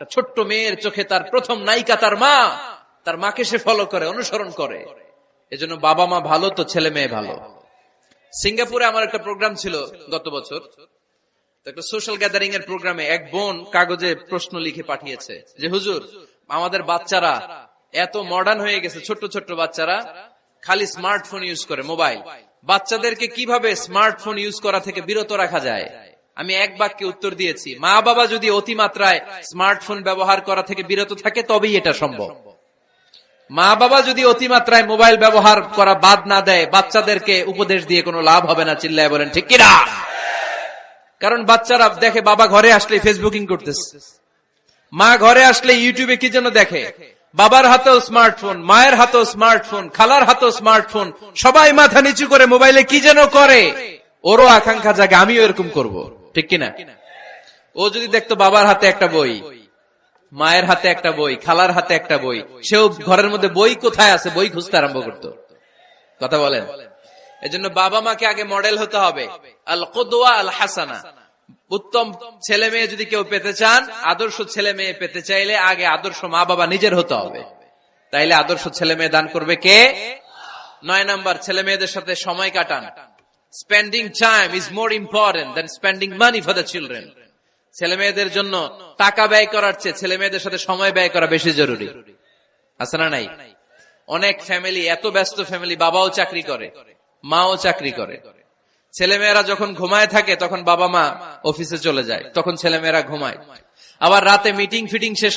একটা ছোট্ট মেয়ের চোখে তার প্রথম নায়িকা তার মা। তার মাকে সে ফলো করে, অনুসরণ করে। এজন্য বাবা মা ভালো তো ছেলে মেয়ে ভালো। সিঙ্গাপুরে আমার একটা প্রোগ্রাম ছিল গত বছর। একটা সোশ্যাল গ্যাদারিং এর প্রোগ্রামে এক বোন কাগজে প্রশ্ন লিখে পাঠিয়েছে যে, হুজুর, আমাদের বাচ্চারা এত মডার্ন হয়ে গেছে, ছোট্ট ছোট্ট বাচ্চারা, খালি স্মার্টফোন ইউজ করে মোবাইল বাচ্চাদেরকে কীভাবে স্মার্টফোন ইউজ করা থেকে বিরত রাখা যায়? আমি এক বাক্যে উত্তর দিয়েছি। মা বাবা যদি অতিমাত্রায় স্মার্টফোন ব্যবহার করা থেকে বিরত থাকে, তবেই এটা সম্ভব। মা বাবা যদি অতিমাত্রায় মোবাইল ব্যবহার করা বাদ না দেয়, বাচ্চাদেরকে উপদেশ দিয়ে কোনো লাভ হবে না, চিল্লায় বলেন, ঠিক কিনা? কারণ বাচ্চারা দেখে বাবা ঘরে আসলে ফেসবুকিং করতেছে। মা ঘরে আসলে ইউটিউবে কি যেন দেখে? বাবার হাতেও স্মার্টফোন, মায়ের হাতেও স্মার্টফোন, খালার হাতেও স্মার্টফোন, সবাই মাথা নিচু করে মোবাইলে কি যেন করে? ওরও আকাঙ্ক্ষা জাগে, আমিও এরকম করব। ঠিক কিনা? ও যদি দেখতো বাবার হাতে একটা বই, মায়ের হাতে একটা বই, খালার হাতে একটা বই, সেও ঘরের মধ্যে বই কোথায় আছে, বই খুঁজতে আরম্ভ করত। কথা বলেন? এজন্য বাবা মাকে আগে মডেল হতে হবে। আল কদোয়া আল হাসানা উত্তম ছেলে মেয়ে যদি কেউ পেতে চান, আদর্শ ছেলে মেয়ে পেতে চাইলে আগে আদর্শ মা বাবা নিজের হতে হবে। তাইলে আদর্শ ছেলে মেয়ে দান করবে কে? নয় নাম্বার, ছেলে মেয়েদের সাথে সময় কাটান। Spending time is more important than spending money for the children ছেলে মেয়েদের জন্য টাকা ব্যয় করার চেয়ে ছেলে মেয়েদের সাথে সময় ব্যয় করা বেশি জরুরি। আছে না নাই? অনেক ফ্যামিলি এত ব্যস্ত ফ্যামিলি বাবাও চাকরি করে, মাও চাকরি করে। ছেলেমেয়েরা যখন ঘুমায় থাকে, তখন বাবা মা অফিসে চলে যায়, তখন ছেলেমেয়েরা ঘুমায়। আবার রাতে মিটিং ফিটিং শেষ